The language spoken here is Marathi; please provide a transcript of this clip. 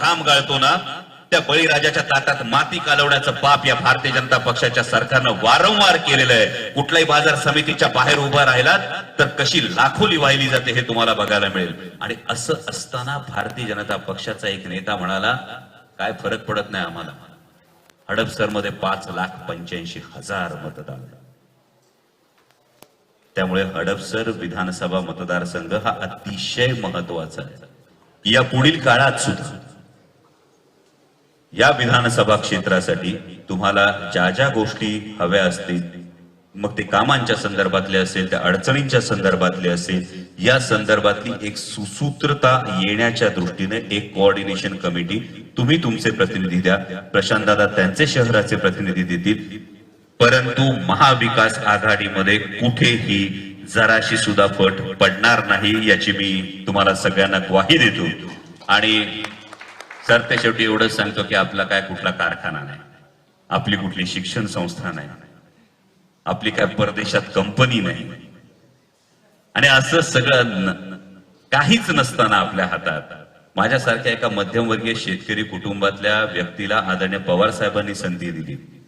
घाम गाळतो ना त्या बळीराजाच्या ताटात माती कालवण्याचं पाप या भारतीय जनता पक्षाच्या सरकारनं वारंवार केलेलं आहे. कुठल्याही बाजार समितीच्या बाहेर उभा राहिलात तर कशी लाखोली वाहिली जाते हे तुम्हाला बघायला मिळेल. आणि असं असताना भारतीय जनता पक्षाचा एक नेता म्हणाला काय फरक पडत नाही आम्हाला. हडपसरमध्ये पाच लाख पंच्याऐंशी हजार मतदान. त्यामुळे हडपसर विधानसभा मतदारसंघ हा अतिशय महत्त्वाचा आहे. या पुढील काळात सुद्धा या विधानसभा क्षेत्रासाठी तुम्हाला ज्या ज्या गोष्टी हव्या असतील मग ते कामांच्या संदर्भातले असेल त्या अडचणींच्या संदर्भातले असेल या संदर्भातली एक सुसूत्रता येण्याच्या दृष्टीने एक कोऑर्डिनेशन कमिटी तुम्ही तुमचे प्रतिनिधी द्या. प्रशांत दादा त्यांचे शहराचे प्रतिनिधी देतील. परंतु महाविकास आघाडीमध्ये कुठेही जराशी सुद्धा फट पडणार नाही याची मी तुम्हाला सगळ्यांना ग्वाही देतो. आणि सर ते शेवटी एवढंच सांगतो की आपला काय कुठला कारखाना नाही. आपली कुठली शिक्षण संस्था नाही. आपली काय परदेशात कंपनी नाही. आणि असं सगळं काहीच नसताना आपल्या हातात. माझ्यासारख्या एका मध्यमवर्गीय शेतकरी कुटुंबातल्या व्यक्तीला आदरणीय पवार साहेबांनी संधी दिली.